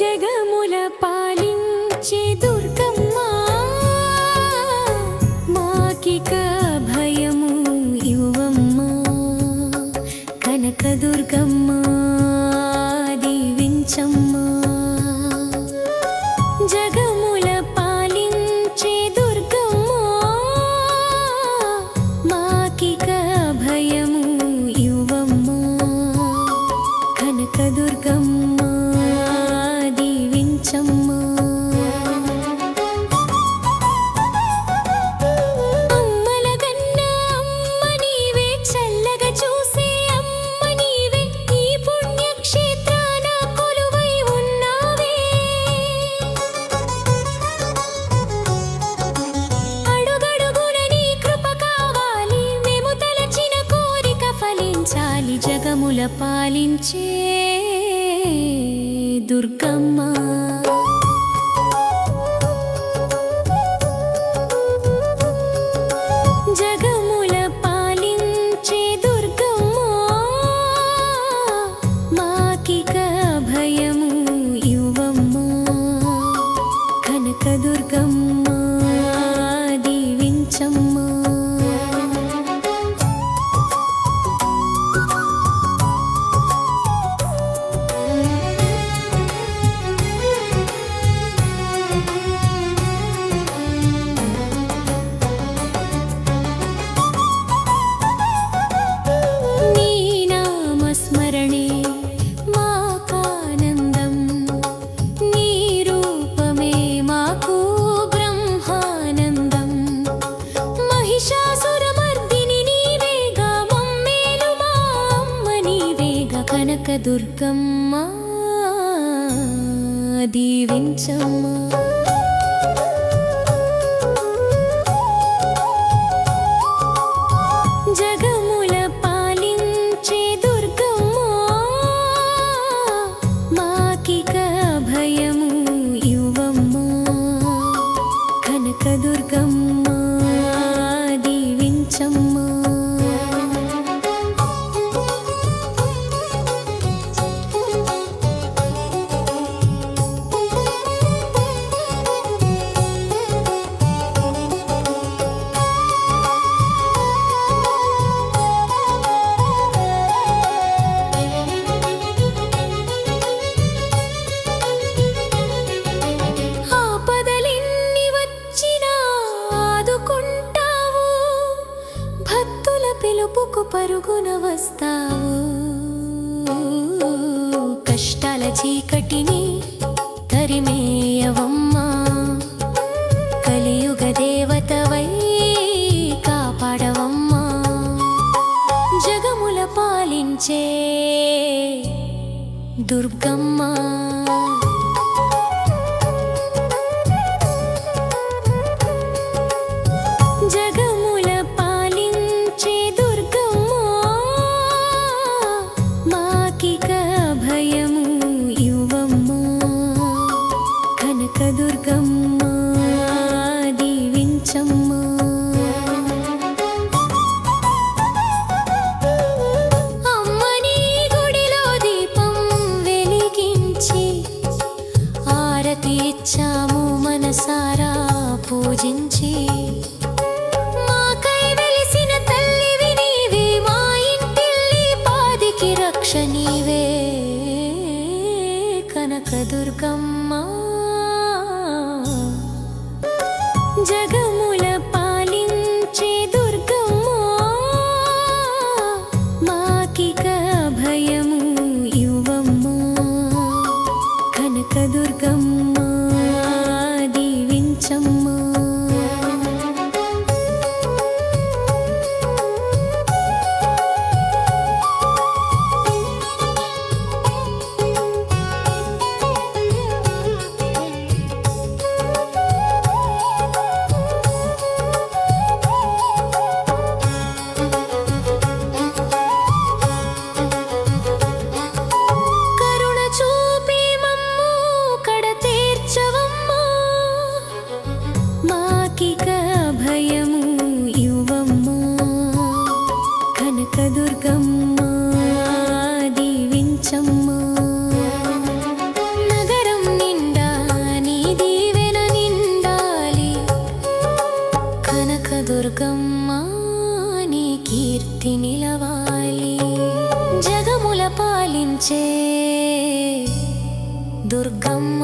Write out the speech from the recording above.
జగముల పాలించే దుర్గమ్మ మాకిక భయము యువమ్మ కనక దుర్గమ్మ దీవించమ్మ. జగ కరుణించే దుర్గమ్మ. కనక దుర్గమ్మ దీవించమ్మా. పరుగున వస్తావు. కష్టాల చీకటిని తరిమేయవమ్మా. కలియుగ దేవతవై కాపాడవమ్మా. జగముల పాలించే దుర్గమ్మా. మా మాకై వెలిసిన తల్లివి నీవే మా ఇంటిల్లి పాదికి రక్ష నీవే. కనకదుర్గమ్మ జగం కీర్తి నిలవాలి జగముల పాలించే దుర్గమ్మ.